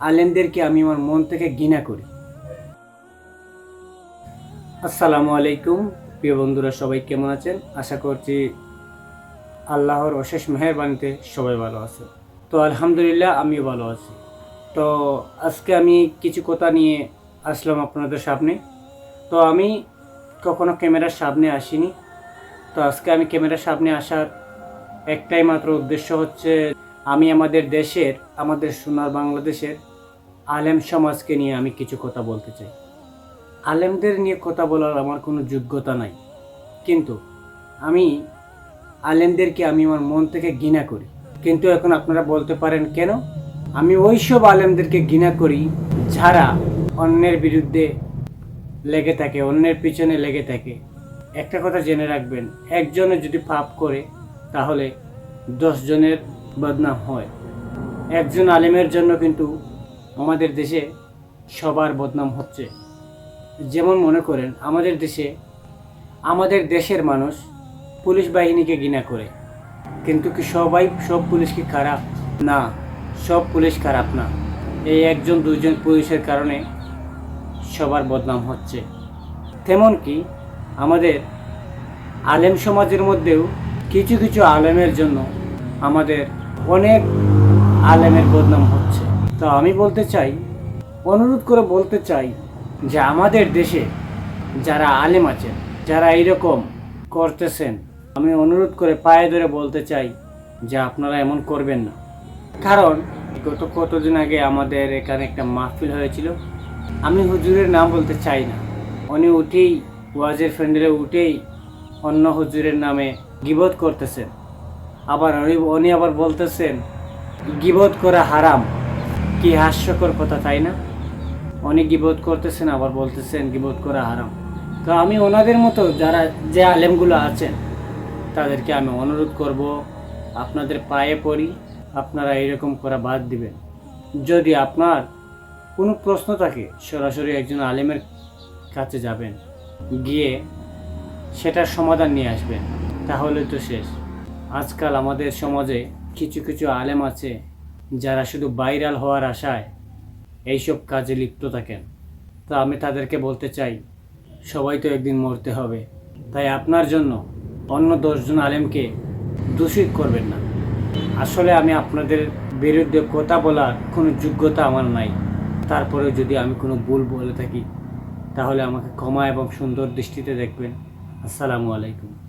আলেমদেরকে আমি আমার মন থেকে ঘৃণা করি। আসসালামু আলাইকুম, প্রিয় বন্ধুরা, সবাই কেমন আছেন? আশা করছি আল্লাহর অশেষ মেহরবানিতে সবাই ভালো আছে। তো আলহামদুলিল্লাহ, আমিও ভালো আছি। তো আজকে আমি কিছু কথা নিয়ে আসলাম আপনাদের সামনে। তো আমি কখনো ক্যামেরার সামনে আসিনি। তো আজকে আমি ক্যামেরার সামনে আসার একটাই মাত্র উদ্দেশ্য হচ্ছে আমি আমাদের দেশের, আমাদের সোনার বাংলাদেশের আলেম সমাজকে নিয়ে আমি কিছু কথা বলতে চাই। আলেমদের নিয়ে কথা বলার আমার কোনো যোগ্যতা নাই। কিন্তু আমি আলেমদেরকে আমি আমার মন থেকে ঘৃণা করি। কিন্তু এখন আপনারা বলতে পারেন, কেন? আমি ওইসব আলেমদেরকে ঘৃণা করি যারা অন্যের বিরুদ্ধে লেগে থাকে, অন্যের পিছনে লেগে থাকে। একটা কথা জেনে রাখবেন, একজনে যদি পাপ করে, তাহলে দশজনের বদনাম হয়। একজন আলেমের জন্য কিন্তু আমাদের দেশে সবার বদনাম হচ্ছে। যেমন মনে করেন, আমাদের দেশে আমাদের দেশের মানুষ পুলিশ বাহিনীকে ঘৃণা করে। কিন্তু কি সবাই সব পুলিশ কি খারাপ? না, সব পুলিশ খারাপ না। এই একজন, দুইজন পুলিশের কারণে সবার বদনাম হচ্ছে। তেমন কি আমাদের আলেম সমাজের মধ্যেও কিছু কিছু আলেমের জন্য আমাদের অনেক আলেমের বদনাম হচ্ছে। তো আমি বলতে চাই, অনুরোধ করে বলতে চাই যে আমাদের দেশে যারা আলেম আছেন, যারা এইরকম করতেছেন, আমি অনুরোধ করে পায়ে ধরে বলতে চাই যে আপনারা এমন করবেন না। কারণ গত কতদিন আগে আমাদের এখানে একটা মাহফিল হয়েছিল। আমি হুজুরের নাম বলতে চাই না। উনি উঠেই ওয়াজের ফ্রেন্ডে উঠেই অন্য হুজুরের নামে গিবত করতেছেন। আবার উনি আবার বলতেছেন, গিবত করা হারাম। কি হাস্যকর কথা, তাই না? উনি গিবত করতেছেন, আবার বলতেছেন গিবত করা হারাম। তো আমি ওনাদের মতো যারা, যে আলেমগুলো আছেন, তাদেরকে আমি অনুরোধ করব, আপনাদের পায়ে পড়ি, আপনারা এরকম করা বাদ দিবেন। যদি আপনার কোনো প্রশ্ন থাকে, সরাসরি একজন আলেমের কাছে যাবেন, গিয়ে সেটার সমাধান নিয়ে আসবেন। তাহলে তো শেষ। আজকাল আমাদের সমাজে কিছু কিছু আলেম আছে যারা শুধু ভাইরাল হওয়ার আশায় এইসব কাজে লিপ্ত থাকেন। তো আমি তাদেরকে বলতে চাই, সবাই তো একদিন মরতে হবে। তাই আপনার জন্য অন্য দশজন আলেমকে দূষিত করবেন না। আসলে আমি আপনাদের বিরুদ্ধে কথা বলার কোনো যোগ্যতা আমার নাই। তারপরেও যদি আমি কোনো ভুল বলে থাকি, তাহলে আমাকে ক্ষমা এবং সুন্দর দৃষ্টিতে দেখবেন। আসসালামু আলাইকুম।